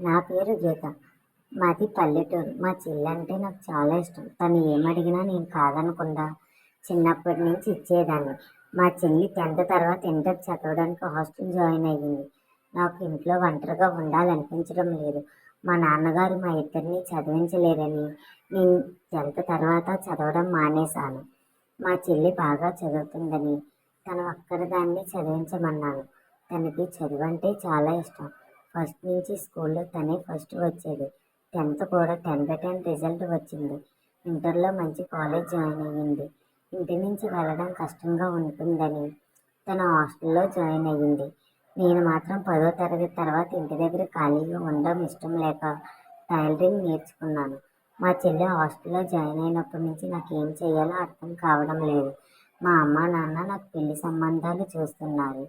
నా పేరు గీత. మాది పల్లెటూరు. మా చెల్లి అంటే నాకు చాలా ఇష్టం. తను ఏమడిగినా నేను కాదనకుండా చిన్నప్పటి నుంచి ఇచ్చేదాన్ని. మా చెల్లి టెన్త్ తర్వాత ఇంటర్ చదవడానికి హాస్టల్ జాయిన్ అయ్యింది. నాకు ఇంట్లో ఒంటరిగా ఉండాలనిపించడం లేదు. మా నాన్నగారు మా ఇద్దరిని చదివించలేరని నేను టెన్త్ తర్వాత చదవడం మానేశాను. మా చెల్లి బాగా చదువుతుందని తను ఒక్కరిదాన్ని చదివించమన్నాను. తనకి చదువు అంటే చాలా ఇష్టం. ఫస్ట్ నుంచి స్కూల్లో తనే ఫస్ట్ వచ్చేది. టెన్త్ కూడా టెన్ బై టెన్ రిజల్ట్ వచ్చింది. ఇంటర్లో మంచి కాలేజ్ జాయిన్ అయ్యింది. ఇంటి నుంచి వెళ్ళడం కష్టంగా ఉంటుందని తన హాస్టల్లో జాయిన్ అయ్యింది. నేను మాత్రం పదో తరగతి తర్వాత ఇంటి దగ్గర ఖాళీగా ఉండడం ఇష్టం లేక టైలరింగ్ నేర్చుకున్నాను. మా చెల్లి హాస్టల్లో జాయిన్ అయినప్పటి నుంచి నాకు ఏం చేయాలో అర్థం కావడం లేదు. మా అమ్మ నాన్న నాకు పెళ్ళి సంబంధాలు చూస్తున్నారు.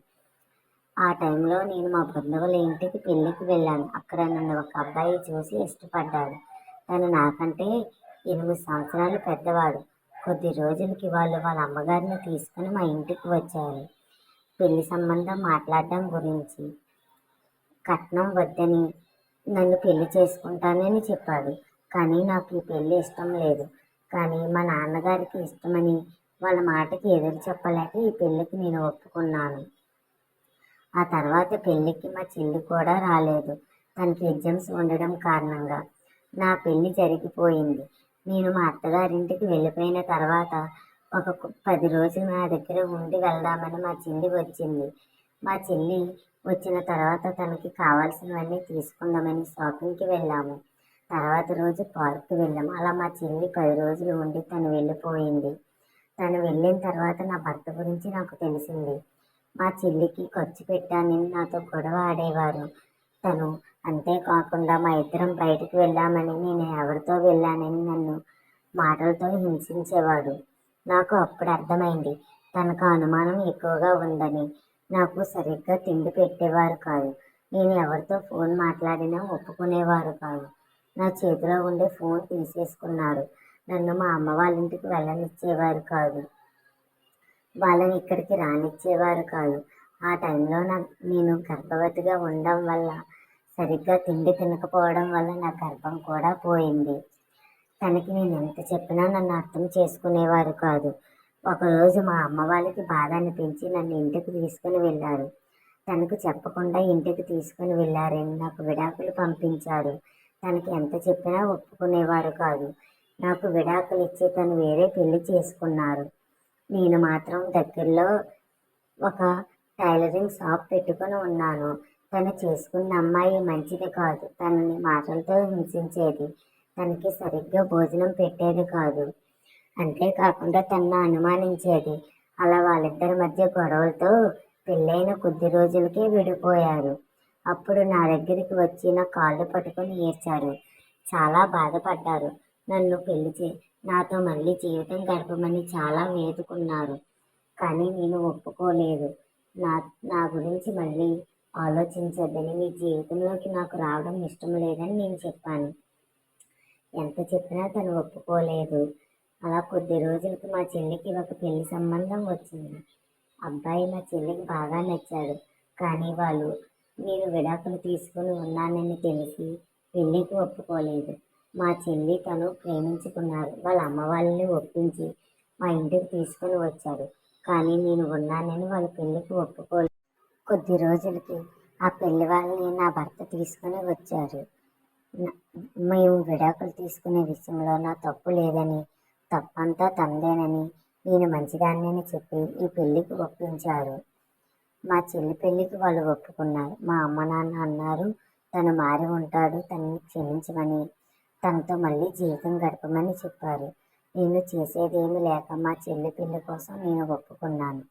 ఆ టైంలో నేను మా బంధువుల ఇంటికి పెళ్ళికి వెళ్ళాను. అక్కడ నన్ను ఒక అబ్బాయి చూసి ఇష్టపడ్డాడు. తను నాకంటే ఎనిమిది సంవత్సరాలు పెద్దవాడు. కొద్ది రోజులకి వాళ్ళు వాళ్ళ అమ్మగారిని తీసుకుని మా ఇంటికి వచ్చారు. పెళ్ళి సంబంధం మాట్లాడడం గురించి కట్నం వద్దని నన్ను పెళ్ళి చేసుకుంటానని చెప్పాడు. కానీ నాకు ఈ పెళ్ళి ఇష్టం లేదు. కానీ మా నాన్నగారికి ఇష్టమని వాళ్ళ మాటకి ఎదురు చెప్పలేక ఈ పెళ్ళికి నేను ఒప్పుకున్నాను. ఆ తర్వాత పెళ్ళికి మా చెల్లి కూడా రాలేదు. తనకి ఎగ్జామ్స్ ఉండడం కారణంగా. నా పెళ్ళి జరిగిపోయింది. నేను మా అత్తగారింటికి వెళ్ళిపోయిన తర్వాత ఒక పది రోజులు నా దగ్గర ఉండి వెళ్దామని మా చెల్లి వచ్చింది. మా చెల్లి వచ్చిన తర్వాత తనకి కావాల్సినవన్నీ తీసుకుందామని షాపింగ్కి వెళ్ళాము. తర్వాత రోజు పార్క్కి వెళ్ళాము. అలా మా చెల్లి పది రోజులు ఉండి తను వెళ్ళిపోయింది. తను వెళ్ళిన తర్వాత నా భర్త గురించి నాకు తెలిసింది. మా చెల్లికి ఖర్చు పెట్టానని నాతో గొడవ ఆడేవారు. తను అంతేకాకుండా మా ఇద్దరం బయటికి వెళ్ళామని నేను ఎవరితో వెళ్ళానని నన్ను మాటలతో హింసించేవాడు. నాకు అప్పుడు అర్థమైంది తనకు అనుమానం ఎక్కువగా ఉందని. నాకు సరిగ్గా తిండి పెట్టేవారు కాదు నేను ఎవరితో ఫోన్ మాట్లాడినా ఒప్పుకునేవారు కాదు. నా చేతిలో ఉండే ఫోన్ తీసేసుకున్నారు నన్ను మా అమ్మ వాళ్ళ ఇంటికి వెళ్ళనిచ్చేవారు కాదు. వాళ్ళని ఇక్కడికి రానిచ్చేవారు కాదు. ఆ టైంలో నా నేను గర్భవతిగా ఉండడం వల్ల సరిగ్గా తిండి తినకపోవడం వల్ల నా గర్భం కూడా పోయింది. తనకి నేను ఎంత చెప్పినా నన్ను అర్థం చేసుకునేవారు కాదు. ఒకరోజు మా అమ్మ వాళ్ళకి బాధ అనిపించి నన్ను ఇంటికి తీసుకుని వెళ్ళారు. తనకు చెప్పకుండా ఇంటికి తీసుకుని వెళ్ళారని నాకు విడాకులు పంపించారు. తనకి ఎంత చెప్పినా ఒప్పుకునేవారు కాదు. నాకు విడాకులు ఇచ్చి తను వేరే పెళ్ళి చేసుకున్నారు. నేను మాత్రం దగ్గరలో ఒక టైలరింగ్ షాప్ పెట్టుకొని ఉన్నాను. తను చేసుకున్న అమ్మాయి మంచిది కాదు. తనని మాటలతో హింసించేది. తనకి సరిగ్గా భోజనం పెట్టేది కాదు. అంతేకాకుండా తనను అనుమానించేది. అలా వాళ్ళిద్దరి మధ్య గొడవలతో పెళ్ళైన కొద్ది రోజులకే విడిపోయారు. అప్పుడు నా దగ్గరికి వచ్చి నా కాళ్ళు పట్టుకొని ఏడ్చారు. చాలా బాధపడ్డారు. నన్ను పెళ్ళి చే నాతో మళ్ళీ జీవితం గడపమని చాలా వేదుకున్నారు. కానీ నేను ఒప్పుకోలేదు. నా నా గురించి మళ్ళీ ఆలోచించద్దని మీ జీవితంలోకి నాకు రావడం ఇష్టం లేదని నేను చెప్పాను. ఎంత చెప్పినా తను ఒప్పుకోలేదు. అలా కొద్ది రోజులకి మా చెల్లికి ఒక పెళ్ళి సంబంధం వచ్చింది. అబ్బాయి మా చెల్లికి బాగా నచ్చాడు. కానీ వాళ్ళు నేను విడాకులు తీసుకుని ఉన్నానని తెలిసి పెళ్ళికి ఒప్పుకోలేదు. మా చెల్లి తను ప్రేమించుకున్నారు. వాళ్ళ అమ్మ వాళ్ళని ఒప్పించి మా ఇంటికి తీసుకొని వచ్చారు. కానీ నేను ఉన్నానని వాళ్ళ పెళ్ళికి ఒప్పుకోలేదు కొద్ది రోజులకి ఆ పెళ్ళి వాళ్ళని నా భర్త తీసుకొని వచ్చారు. మేము విడాకులు తీసుకునే విషయంలో నా తప్పు లేదని తప్పంతా తందేనని నేను మంచిదాన్ని చెప్పి ఈ పెళ్ళికి ఒప్పించారు. మా చెల్లి పెళ్ళికి వాళ్ళు ఒప్పుకున్నారు. మా అమ్మ నాన్న అన్నారు తను మారి ఉంటాడు తనని క్షమించమని. తనతో మళ్ళీ జీవితం గడపమని చెప్పారు. నేను చేసేదేమీ లేక మా చెల్లి పెళ్ళి కోసం నేను ఒప్పుకున్నాను.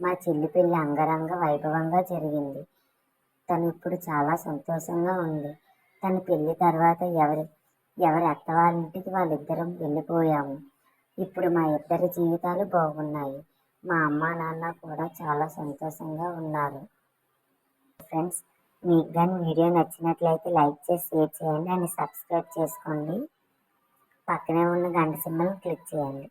మా చెల్లి పెళ్ళి అంగరంగ వైభవంగా జరిగింది. తను ఇప్పుడు చాలా సంతోషంగా ఉంది. తన పెళ్ళి తర్వాత ఎవరి ఎవరి అత్త ఇంటికి వాళ్ళిద్దరం వెళ్ళిపోయాము. ఇప్పుడు మా ఇద్దరి జీవితాలు బాగున్నాయి. మా అమ్మ నాన్న కూడా చాలా సంతోషంగా ఉన్నారు. ఫ్రెండ్స్ మీకు కానీ వీడియో నచ్చినట్లయితే లైక్ చేసి షేర్ చేయండి. అండ్ సబ్స్క్రైబ్ చేసుకోండి. పక్కనే ఉన్న గంట సింబల్ క్లిక్ చేయండి.